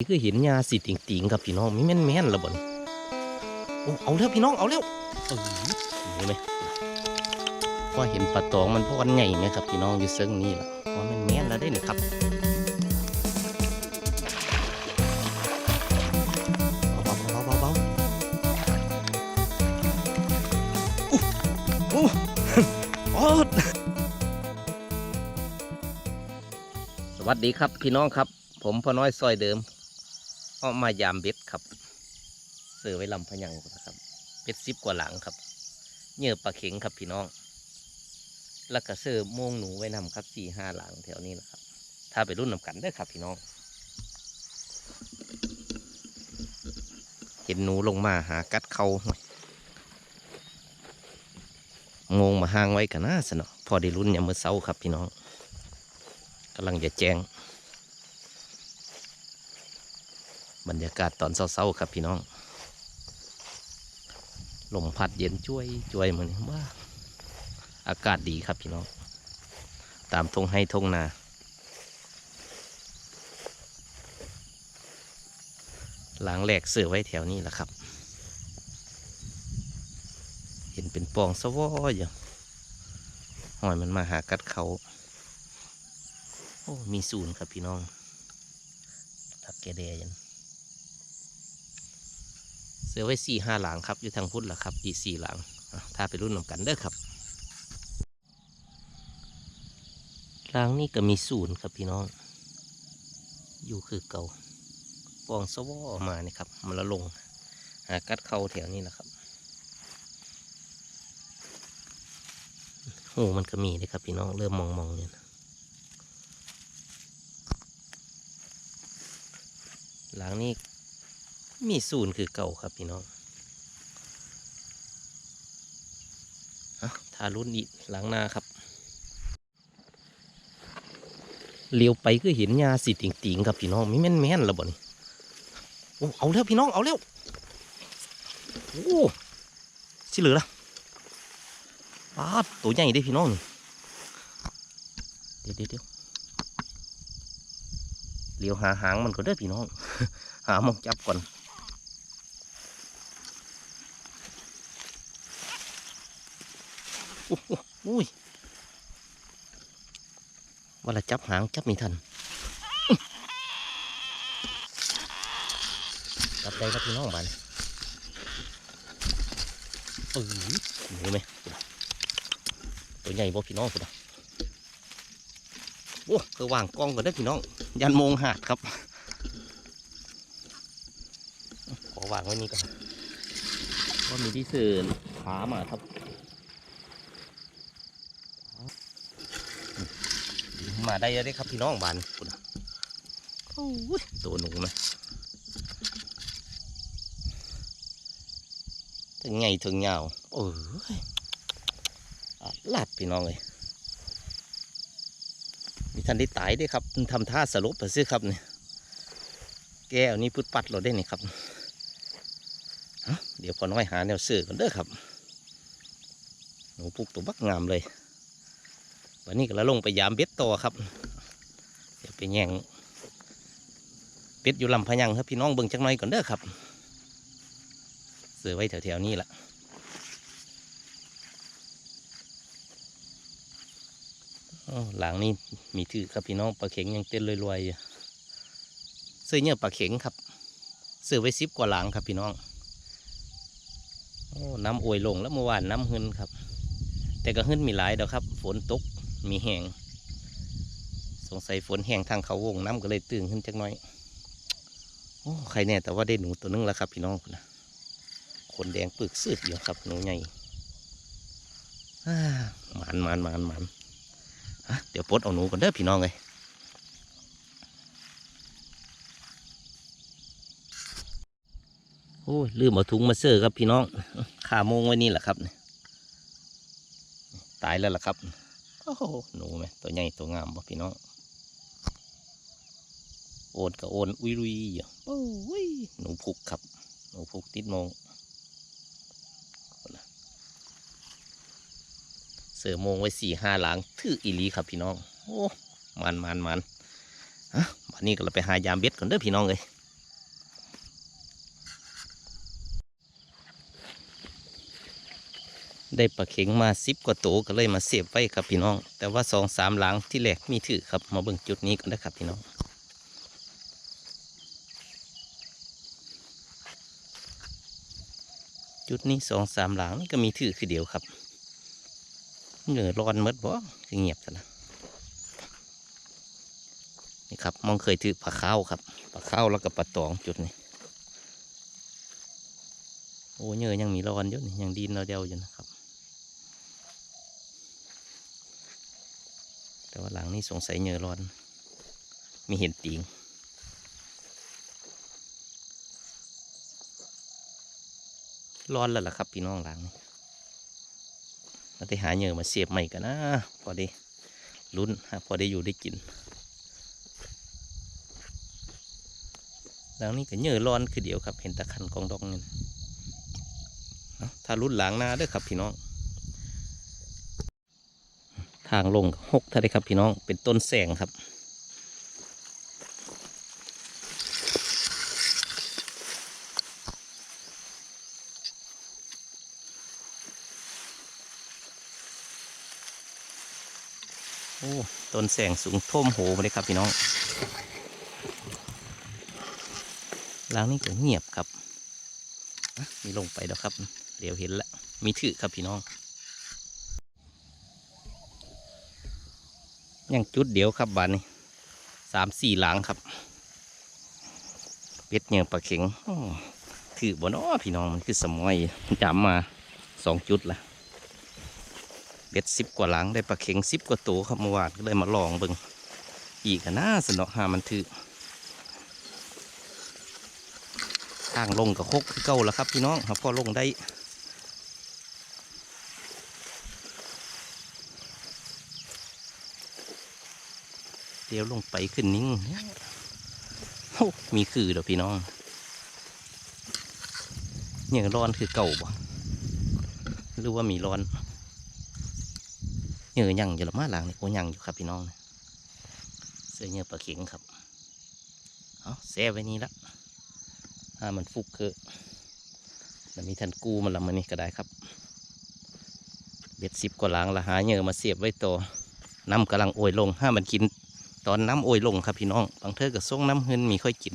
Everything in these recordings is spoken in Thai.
นี่คือเห็นยาสีติ่งติงๆครับพี่น้องมีแม่นแม่นละบ่นโอ้เอาแล้วพี่น้องเอาแล้วเออเห็นไหมพอเห็นปลาตองมันพอนใหญ่ไหมครับพี่น้องอยู่เซิงนี่แหละพอแม่นแม่นแล้วได้นี่ครับเบาๆเบาๆเบาๆอู้อู้โอ้สวัสดีครับพี่น้องครับ ผมพ่อน้อยซอยเดิม ออกมายามเบ็ดครับเสือไว้ลำพยังนะครับเป็ดซิบกว่าหลังครับเหยื่อปลาเข็งครับพี่น้อง แล้วก็เสือโมงหนูไว้นำครับสี่ห้าหลังแถวนี้แหละครับ ถ้าไปรุ่นนำกันได้ครับพี่น้อง เห็นหนูลงมาหากัดเขาหน่อยงงมาห้างไว้กันนะสนอพอได้รุ่นยามมื่อเช้าครับพี่น้องกำลังจะแจ้ง บรรยากาศตอนเช้าๆครับพี่น้องลมพัดเย็นช่วยช่วยมันว่าอากาศดีครับพี่น้อง ตามทงให้ทงนาหลังแหลกเสือไว้แถวนี้แหละครับ เห็นเป็นปองสวออยู่หอยมันมาหากัดเขา โอ้ มีศูนย์ครับพี่น้องทักแกเดยัน เสือไว้สี่ห้าหลังครับ อยู่ทางพุทธละครับ อีสี่หลังถ้าไปรุ่นนำกันเด้อครับหลังนี้ก็มีศูนย์ครับพี่น้อง อยู่คือเก่าปองสวอมานี่ครับ มันละลง หากัดเข้าแถวนี้แหละครับโอ้มันก็มีเลยครับพี่น้อง เริ่มมองมองๆเนี่ยหลังนี้ มีศูนย์คือเก่าครับพี่น้องอะทารุ่นอีกหลังหน้าครับเลี้ยวไปก็เห็นยาสีติ่งติงๆครับพี่น้องมีแม่นแม่นๆแล้วบ่นี่โอ้เอาแล้วพี่น้องเอาแล้วโอ้สิเหลือละปาดตัวใหญ่เด้พี่น้องนี่เดี๋ยวเดี๋ยวเดี๋ยวเลี้ยวหาหางมันก็เด้อพี่น้อง หามองจับก่อน อุ้ยว่าละจับหางจับไม่ทันจับได้ครับพี่น้องบ้านเออเห็นไหมตัวใหญ่บ่พี่น้องคุณโอ้คือวางกล้องก่อนได้พี่น้อง ยันโมงหาดครับขอวางไว้นี่ก่อนว่ามีที่เสื่อขามาครับ มาได้แล้วได้ครับพี่น้องบานคุณน่ะโอ้ยตัวหนูไหมถึงไงถึงยาวโอ้ยอัดลาดพี่น้องเลยมีท่านได้ตายด้วยครับทำท่าสลบไปซื้อครับเนี่ยแก้วนี้พุดปัดเราได้นี่ครับเอ้าเดี๋ยวพอน้อยหาแนวซื้อกันเด้อครับหนูปลูกตัวบักงามเลย วันนี้ก็แล้วลงไปยามเบ็ดต่อครับเดี๋ยวไปแย่งเป็ดอยู่ลำพยังครับพี่น้องเบิ่งจักหน่อยก่อนเด้อครับเสือไว้แถวๆนี้ละหลังนี้มีถือครับพี่น้องปลาเข็งยังเต้นรวยๆอยู่เสื้อเนี่ยปลาเข็งครับเสื้อไว้ซิบกว่าหลังครับพี่น้องโอ้น้ำอวยลงแล้วเมื่อวานน้ำหึนครับ แต่ก็หึนมีหลายเด้อครับ ฝนตก มีแหงสงสัยฝนแห้งทางเขาวงน้ำก็เลยตื่นขึ้นจักน้อย โอ้ใครแน่แต่ว่าได้หนูตัวนึงแล้วครับพี่น้องนะขนแดงปึกสืดอยู่ครับหนูใหญ่หมันหมันหมันหมันเดี๋ยวปลดเอาหนูก่อนเด้อพี่น้องเลยโอ้ยลืมเอาถุงมาเสื้อครับพี่น้องขาโมงไว้นี่แหละครับ ตายแล้วล่ะครับ โอ้โหหนูไหมตัวใหญ่ตัวงามบ่พี่น้องโอนกับโอนอุยรุยอยู่โอ้ยหนูพุกครับ หนูพุกติดโมงเสือโมงไว้สี่ห้าหลังถืออีหลีครับพี่น้อง โอ้มันมันมันอะวันนี้ก็เราไปหายามเบ็ดก่อนเด้อพี่น้องเลย ได้ปลาเข็งมาสิบกว่าตัวก็เลยมาเสียบไว้ครับพี่น้อง แต่ว่าสองสามหลังที่แรกมีถือครับมาเบิ่งจุดนี้กันนะครับพี่น้องจุดนี้สองสามหลังนี่ก็มีถือคือเดียวครับเหนือร้อนหมดบ่คือเงียบซะนะนี่ครับมองเคยถือปลาข้าวครับปลาข้าวแล้วก็ปลาตองจุดนี้โอ้เหนือยังมีร้อนอยู่นี่ยังดินเราเดียวอยู่นะครับ แต่ว่าหลังนี้สงสัยเหนือร้อน มีเห็นตีงร้อนแล้วล่ะครับพี่น้องหลังนี้เราได้หาเหยื่อมาเสียบใหม่กันนะ พอได้ลุ้นพอได้อยู่ได้กินหลังนี้ก็เหยื่อร้อนคือเดียวครับ เห็นตะขันกองดองเงินถ้าลุ้นหลังหน้าด้อครับพี่น้อง ทางลงหกท่าได้ครับพี่น้องเป็นต้นแสงครับ โอ้ต้นแสงสูงท่วมโหมเลยครับพี่น้องหล้างนี้ก็เงียบครับมีลงไปแล้วครับ เดี๋ยวเห็นแล้วมีถือครับพี่น้อง ยังจุดเดียวครับบานนี้สามสี่หลังครับ เป็ดเหยื่อปลาเข็งอ้อถือบนอ้อพี่น้องมันคือสมอยมันจำมาสองจุดละเบ็ดสิบกว่าหลังได้ปลาเข็งสิบกว่าตัวครับเมื่อวานก็เลยมาลองเบิงอีกอะน่าสนอกหามันถือทางลงกับคกคือเก่าแล้วครับพี่น้องครับพอลงได้ เดี๋ยวลงไปขึ้นนิ่งโอ้มีคือเด้อพี่น้องเนี่ยร้อนคือเก่าบ่หรือว่ามีร้อนเหยื่อยังอยู่ละมาหลังนี่โอ้ยังอยู่ครับพี่น้องนะเสื้อเหยื่อปลาเข็งครับเอาแซ่ไว้นี่ละถ้ามันฟุกคือแล้วมีทันกูมันละมันนี่ก็ได้ครับ เบ็ดสิบกว่าหลังละหาเหยื่อมาเสียบไว้ต่อน้ำกำลังโอยลงห้ามันกิน ตอนน้ำโอยลงครับพี่น้อง บางเทอกับส่งน้ำเฮือนมีค่อยกิน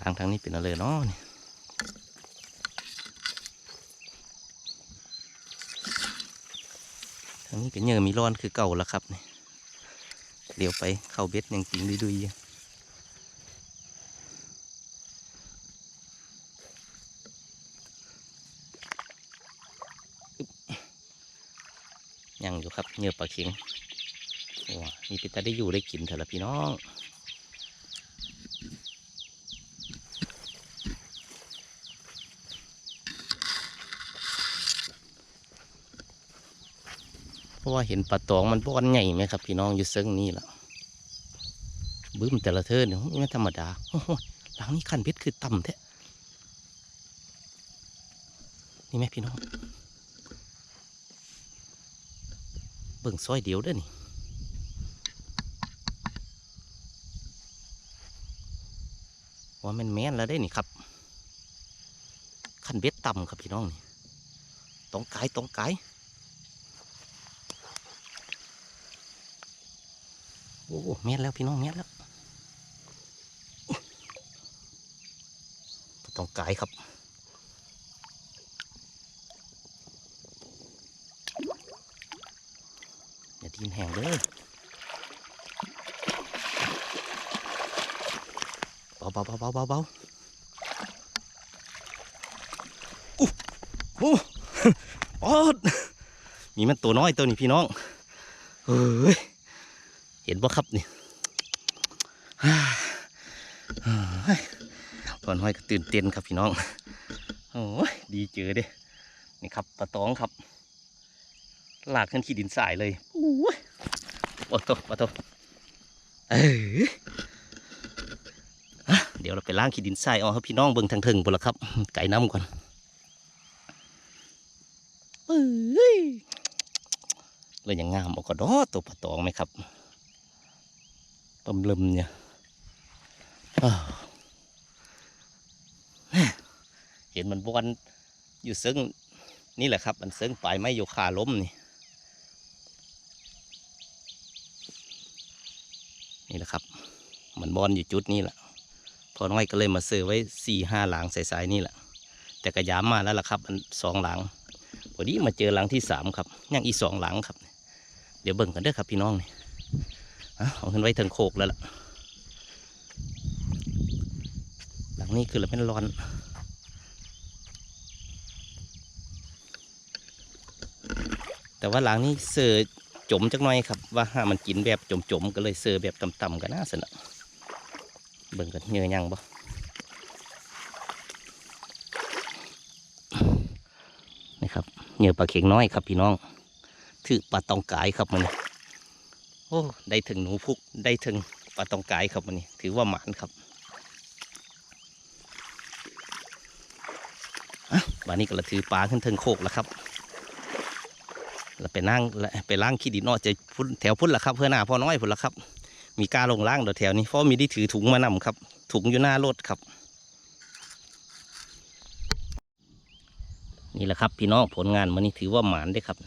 ล้างทางนี้เป็นอะไรเนาะนี่ทางนี้ก็เหยื่อมีร้อนคือเก่าแล้วครับนี่เดี๋ยวไปเข้าเบ็ดยังจริงดุยๆอยู่อึ๊บยังอยู่ครับ เหยื่อปลาเข็งโอ้มีปิตาได้อยู่ได้กินเถอะละพี่น้องเพราะว่าเห็นปลาตองมันบ้อนใหญ่ไหมครับ พี่น้องอยู่เซิงนี่แหละบึ้มแต่ละเทินเนี่ยไม่ธรรมดาหลังนี้ขันเบ็ดคือต่ำแท้นี่ไหมพี่น้อง เบิ่งซอยเดียวเด้อนี่ว่ามันแม่นแล้วได้นี่ครับขั้นเบ็ดต่ำครับพี่น้องนี่ตรงกายตรงกายโอ้แม่นแล้วพี่น้องแม่นแล้วตรงไกายครับ อย่าทีนแห้งเลยเบาเบาเบาเบาเบาเบาอู้โอ้ปอดมีมันตัวน้อยตัวนี้พี่น้องเฮ้ยเห็นปะครับนี่ฮ่าเฮ้ยตอนห้อยก็ตื่นเต้นครับพี่น้องโอ้ยดีเจอเด้นี่ครับปลาตองครับลากขึ้นขี้ดินสายเลยโอ้ย โอ้โตโอ้โตเอ้ยอะเดี๋ยวเราไปล้างขี้ดินทรายเอาให้พี่น้องเบิ่งทางเทิงบุละครับ ไก่น้ำก่อนเอ้ยเลยยังงามออกก็ดอตัวปลาตองไหมครับต้มลมเนี่ยอ้าวแม่เห็นมันบอนอยู่ซึ่งนี่แหละครับ มันซึ่งปลายไม้โยคาล้มนี่นี่แหละครับ มัน บอลอยู่จุดนี้แหละพอน้อยก็เลยมาซื้อไว้สี่ห้าหลังใส่ๆนี่แหละ แต่กระยามมาแล้วล่ะครับอันสองหลังพอดีมาเจอหลังที่สามครับยังอีสองหลังครับ เดี๋ยวเบิ่งกันเด้อครับพี่น้องนี่เอาขึ้นไว้เทิงโคกแล้วล่ะ หลังนี้คือเราเป็นร้อนแต่ว่าหลังนี้เสือจมจักหน่อยครับ ว่าห้ามันกินแบบจมๆก็เลยเสือแบบต่ำๆกันน่าสนะ เบิ่งกันเหนื่อยยังบ่นี่ครับเหนื่อปลาเข็งน้อยครับพี่น้องถือปลาตองกายครับมันโอ้ได้ถึงหนูพุกได้ถึงปลาตองกายครับมันนี่ถือว่าหมานครับอะวันนี้ก็ละถือปลาขึ้นเทิงโคกแล้วครับแล้วไปนั่งแล้วไปล้างขี้ดินนอจะพุ่นแถวพุ่นละครับ เพื่อหน้าพ่อน้อยพุ่นละครับ มีกาลงล่างเดี๋ยวแถวนี้เพราะมีที่ถือถุงมานำครับ ถุงอยู่หน้ารถครับ นี่แหละครับ พี่น้องผลงานมันนี้ถือว่าหมานได้ครับ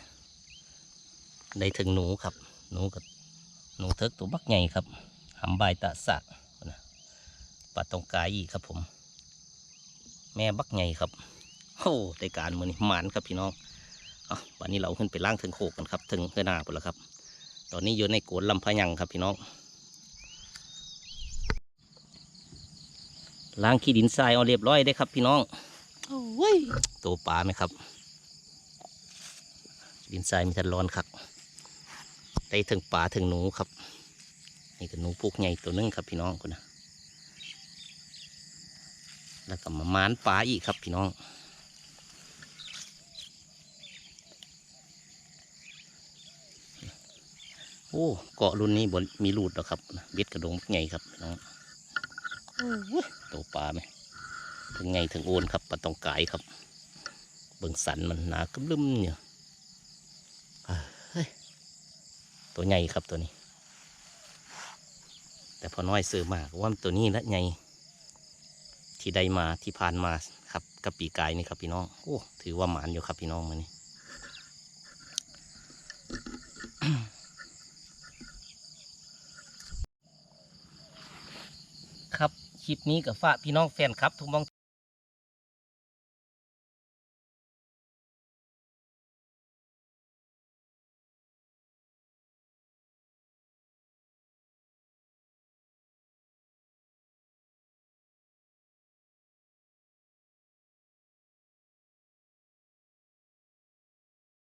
ได้ถึงหนูครับ หนูกับหนูเทิกตัวบักใหญ่ครับหำใบตะสะนะปลาตองกายอีกครับผม แม่บักใหญ่ครับโอ้ได้การมือนี่หมานครับพี่น้องเอวันนี้เราขึ้นไปล่างถึงโคกกันครับ ถึงเพื่อหน้าไปแล้วครับ ตอนนี้อยู่ในโกนลำพะยังครับพี่น้อง ล้างขี้ดินทรายเอาเรียบร้อยได้ครับ พี่น้องโอ้ยตัวปลาไหมครับ ดินทรายมีแต่ร้อนครับได้ถึงปลาถึงหนูครับ นี่ก็หนูพวกใหญ่ตัวหนึงครับพี่น้องคนนะแล้วก็มามานปลาอีกครับพี่น้องโอ้เกาะรุ่นนี้บนมีรูดแล้วครับเบ็ดกระดงใหญ่ครับพี่น้อง ตัวปลาไหมถึงไงถึงโอนครับปลาตองกายครับ เบิ่งสันมันหนากึมลึมเนี่ยเฮ้ยตัวใหญ่ครับตัวนี้ แต่พอน้อยซื้อมากว่ามันตัวนี้ละใหญ่ที่ได้มาที่ผ่านมาครับกับปีกายนี่ครับพี่น้องโอ้ถือว่าหมานอยู่ครับพี่น้องมันนี่ คลิปนี้กับฝากพี่น้องแฟนครับทุกมอง